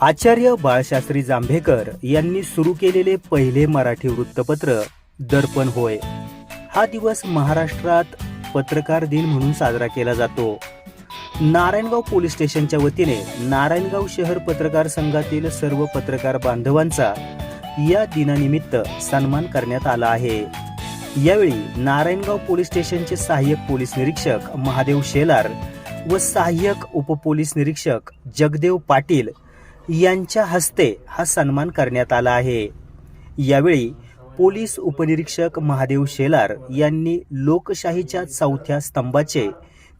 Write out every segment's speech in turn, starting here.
आचार्य बाळशास्त्री जांभेकर यांनी सुरू केलेले पहिले मराठी वृत्तपत्र दर्पण होय. हा दिवस महाराष्ट्रात पत्रकार दिन म्हणून साजरा केला जातो. नारायणगाव पोलीस स्टेशनच्या वतीने नारायणगाव शहर पत्रकार संघातील सर्व पत्रकार बांधवांचा या दिनानिमित्त सन्मान करण्यात आला आहे. यावेळी नारायणगाव पोलीस स्टेशनचे सहाय्यक पोलीस निरीक्षक महादेव शेलार व सहाय्यक उपपोलीस निरीक्षक जगदेव पाटील यांच्या हस्ते हा सन्मान करण्यात आला आहे. यावेळी पोलीस उपनिरीक्षक महादेव शेलार यांनी लोकशाहीच्या चौथ्या स्तंभाचे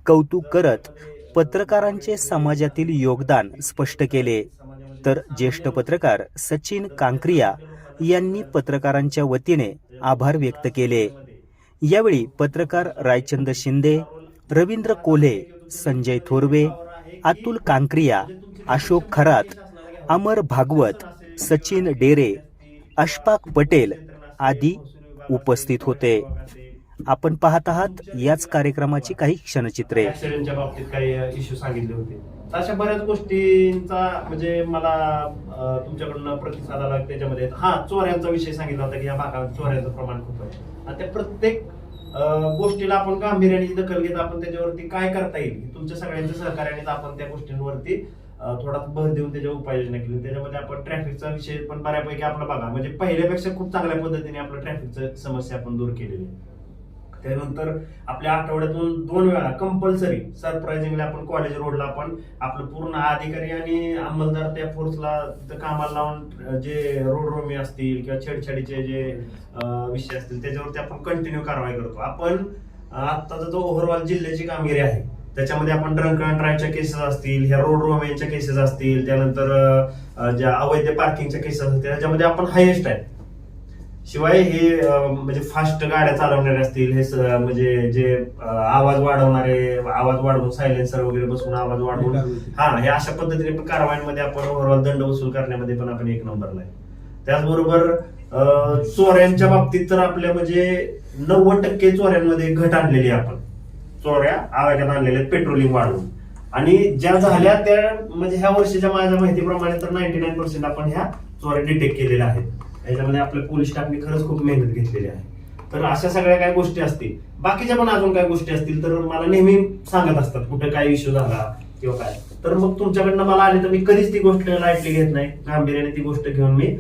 कौतुक करत पत्रकारांचे समाजातील योगदान स्पष्ट केले. तर ज्येष्ठ पत्रकार सचिन कांक्रिया यांनी पत्रकारांच्या वतीने आभार व्यक्त केले. यावेळी पत्रकार रायचंद शिंदे रवींद्र कोल्हे संजय थोरवे अतुल कांक्रिया अशोक खरात अमर भागवत सचिन डेरे अशफाक पटेल आदी उपस्थित होते. आपण पाहत आहात याच कार्यक्रमाची काही क्षणचित्रे. बाबतीत काही इश्यू सांगितले होते. अशा बऱ्याच गोष्टींचा म्हणजे मला तुमच्याकडनं प्रतिसाद आला त्याच्यामध्ये. हा चोऱ्यांचा विषय सांगितला होता की या भागात चोऱ्यांचं प्रमाण खूप आहे. आणि त्या प्रत्येक गोष्टीला आपण गांभीर्याने दखल घेत आपण त्याच्यावरती काय करता येईल? तुमच्या सगळ्यांच्या सहकार्याने आपण त्या गोष्टींवरती थोडासा थोडा भर देऊन त्याच्या उपाययोजना केली. त्याच्यामध्ये आपण ट्रॅफिकचा विषय पण बऱ्यापैकी आपला बघा. म्हणजे पहिल्यापेक्षा खूप चांगल्या पद्धतीने आपलं ट्रॅफिकचं समस्या आपण दूर केलेली आहे. त्यानंतर आपल्या आठवड्यातून दोन वेळा कंपल्सरी सरप्राइझिंगली आपण कॉलेज रोडला आपण आपलं पूर्ण अधिकारी आणि अंमलदार त्या फोर्सला तिथं कामाला लावून जे रोड रोमी असतील किंवा छेडछाडीचे जे विषय असतील त्याच्यावरती आपण कंटिन्यू कारवाई करतो. आपण आत्ताचा जो ओव्हरऑल जिल्ह्याची कामगिरी आहे त्याच्यामध्ये आपण ड्रंक अँड ड्राईव्हच्या केसेस असतील ह्या रोड रोमेच्या केसेस असतील त्यानंतर ज्या अवैध पार्किंगच्या केसेस असतील त्याच्यामध्ये आपण हायेस्ट आहे शिवाय हे म्हणजे फास्ट गाड्या चालवणारे असतील हे म्हणजे जे आवाज वाढवणारे आवाज वाढवून सायलेन्सर वगैरे बसवून आवाज वाढवून हा हे अशा पद्धतीने पण कारवाईमध्ये आपण ओव्हरऑल दंड वसूल करण्यामध्ये पण आपण एक नंबरला आहे. त्याचबरोबर चोऱ्यांच्या बाबतीत तर आपल्या म्हणजे नव्वद टक्के चोऱ्यांमध्ये घट आणलेली आहे आपण. चोऱ्या आवाक्यात आणलेल्या आहेत पेट्रोलिंग वाढवून. आणि ज्या झाल्या त्या म्हणजे ह्या वर्षीच्या माझ्या माहितीप्रमाणे तर नाईन्टी नाईन पर्सेंट आपण ह्या चोऱ्या डिटेक्ट केलेल्या आहेत. याच्यामध्ये आपल्या पोलीस स्टाफने खरंच खूप मेहनत घेतलेली आहे. तर अशा सगळ्या काय गोष्टी असतील. बाकीच्या पण अजून काय गोष्टी असतील तर मला नेहमी सांगत असतात कुठे काय इश्यू झाला किंवा काय. तर मग तुमच्याकडनं मला आली तर मी कधीच ती गोष्ट लाईटली घेत नाही. गांभीर्याने ती गोष्ट घेऊन मी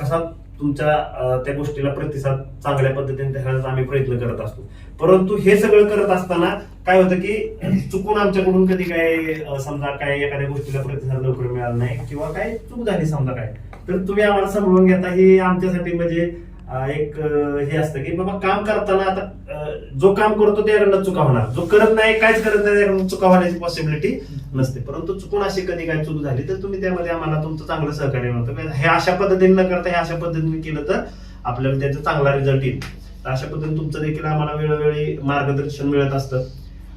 कसा तुमच्या त्या गोष्टीला प्रतिसाद चांगल्या पद्धतीने देण्याचा आम्ही प्रयत्न करत असतो. परंतु हे सगळं करत असताना काय होतं की चुकून आमच्याकडून कधी काय समजा काय एखाद्या गोष्टीला प्रतिसाद लवकर मिळाला नाही किंवा काय चूक झाली समजा काय तर तुम्ही आम्हाला समजून घेता ही आमच्यासाठी म्हणजे एक हे असतं की बाबा काम करताना आता जो काम करतो त्याकडनं चुका होणार. जो करत नाही काहीच करत नाही चुका होण्याची पॉसिबिलिटी नसते. परंतु चुकून अशी कधी काय चूक झाली तर तुम्ही त्यामध्ये आम्हाला तुमचं चांगलं सहकार्य मिळतं. म्हणजे हे अशा पद्धतीने न करता हे अशा पद्धतीने केलं तर आपल्याला त्याचा चांगला रिझल्ट येईल. तर अशा पद्धतीने तुमचं देखील आम्हाला वेळोवेळी मार्गदर्शन मिळत असतं.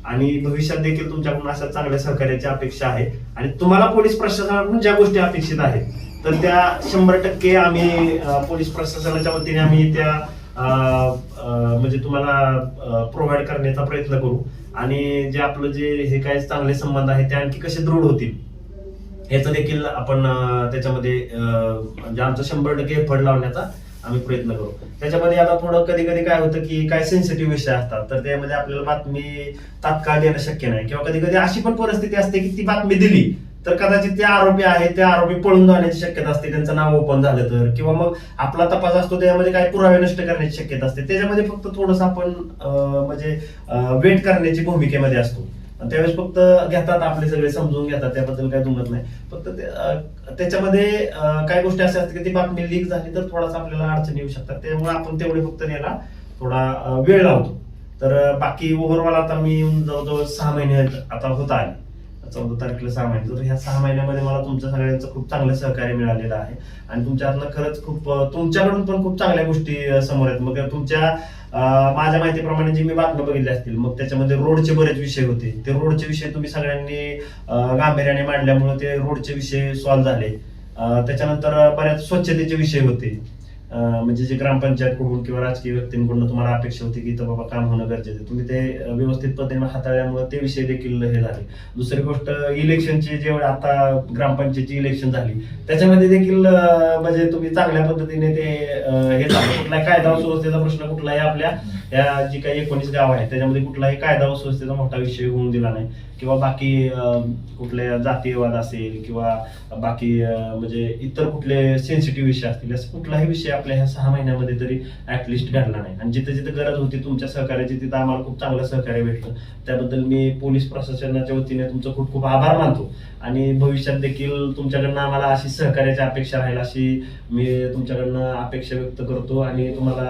आणि भविष्यात देखील तुमच्याकडून अशा चांगल्या सहकार्याची अपेक्षा आहे. आणि तुम्हाला पोलीस प्रशासनाकडून ज्या गोष्टी अपेक्षित आहेत तर त्या शंभर टक्के आम्ही पोलीस प्रशासनाच्या वतीने आम्ही त्या म्हणजे तुम्हाला प्रोव्हाइड करण्याचा प्रयत्न करू. आणि जे आपलं जे हे काय चांगले संबंध आहेत ते आणखी कसे दृढ होतील याचं देखील आपण त्याच्यामध्ये म्हणजे आमचा शंभर टक्के फड लावण्याचा आम्ही प्रयत्न करू. त्याच्यामध्ये आता थोडं कधी कधी काय होतं की काय सेन्सिटिव्ह विषय असतात तर त्यामध्ये आपल्याला बातमी तात्काळ देणं शक्य नाही. किंवा कधी कधी अशी पण परिस्थिती असते की ती बातमी दिली तर कदाचित ते आरोपी आहेत ते आरोपी पळून जाण्याची शक्यता असते त्यांचं नाव ओपन झालं तर. किंवा मग आपला तपास असतो त्यामध्ये काही पुरावे नष्ट करण्याची शक्यता असते. त्याच्यामध्ये फक्त थोडंसं आपण म्हणजे वेट करण्याची भूमिकेमध्ये असतो. त्यावेळेस फक्त घेतात आपले सगळे समजून घेतात त्याबद्दल काही दुमत नाही. फक्त ते, त्याच्यामध्ये काही गोष्टी अशा असतात की ती बातमी लीक झाली तर थोडासा आपल्याला अडचणी येऊ शकतात. त्यामुळे आपण तेवढे फक्त याला थोडा वेळ लावतो. तर बाकी ओव्हरऑल आता मी येऊन जवळजवळ सहा महिने आता होत आले. चौदा तारखेला सहा महिने. तर ह्या सहा महिन्यामध्ये मला तुमच्या सगळ्यांचं खूप चांगलं सहकार्य मिळालेलं आहे. आणि तुमच्यातनं खरंच खूप तुमच्याकडून पण खूप चांगल्या गोष्टी समोर आहेत. मग तुमच्या माझ्या माहितीप्रमाणे जे मी बातम्या बघितल्या असतील मग त्याच्यामध्ये रोडचे बरेच विषय होते. ते रोडचे विषय तुम्ही सगळ्यांनी गांभीर्याने मांडल्यामुळे ते रोडचे विषय सॉल्व्ह झाले. त्याच्यानंतर बऱ्याच स्वच्छतेचे विषय होते. म्हणजे जे ग्रामपंचायतकडून किंवा राजकीय व्यक्तींकडून तुम्हाला अपेक्षा होती की इथं बाबा काम होणं गरजेचं तुम्ही ते व्यवस्थित पद्धतीने हाताळल्यामुळे ते विषय देखील हे झाले. दुसरी गोष्ट इलेक्शनची जे आता ग्रामपंचायतची इलेक्शन झाली त्याच्यामध्ये देखील म्हणजे तुम्ही चांगल्या पद्धतीने ते हे झालं. कुठलाही कायदा सुव्यवस्थेचा प्रश्न कुठलाही आपल्या या जी काही एकोणीस गाव आहेत त्याच्यामध्ये कुठलाही कायदा सुव्यवस्थेचा मोठा विषय होऊन दिला नाही. किंवा बाकी कुठले जातीयवाद असेल किंवा बाकी म्हणजे इतर कुठले सेन्सिटिव्ह विषय असतील असं कुठलाही विषय आपल्या ह्या सहा महिन्यामध्ये तरी ऍटलिस्ट घडला नाही. आणि जिथे जिथे गरज होती तुमच्या सहकार्याची तिथं आम्हाला खूप चांगलं सहकार्य भेटलं. त्याबद्दल मी पोलीस प्रशासनाच्या वतीने तुमचं खूप खूप आभार मानतो. आणि भविष्यात देखील तुमच्याकडनं आम्हाला अशी सहकार्याची अपेक्षा राहील अशी मी तुमच्याकडनं अपेक्षा व्यक्त करतो. आणि तुम्हाला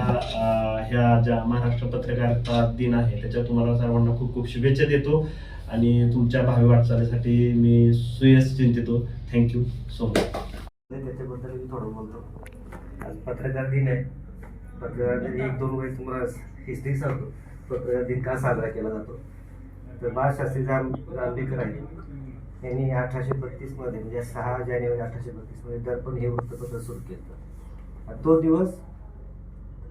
ह्या ज्या महाराष्ट्र पत्रकारिता दिन आहे त्याच्यात तुम्हाला सर्वांना खूप खूप शुभेच्छा देतो. आणि तुमच्या भावी वाटचालीसाठी मी सुयश चिंतितो. थँक्यू सो मच त्याच्याबद्दल मी थोडं बोलतो. आज पत्रकार दिन आहे. पत्रकार दिन एक दोन वेळेस तुम्हाला हिस्ट्री सांगतो. पत्रकार दिन का साजरा केला जातो? तर बाळशास्त्री जांभ जांभेकर आहे यांनी अठराशे बत्तीसमध्ये म्हणजे सहा जानेवारी अठराशे बत्तीसमध्ये दर्पण हे वृत्तपत्र सुरू केलं. तो दिवस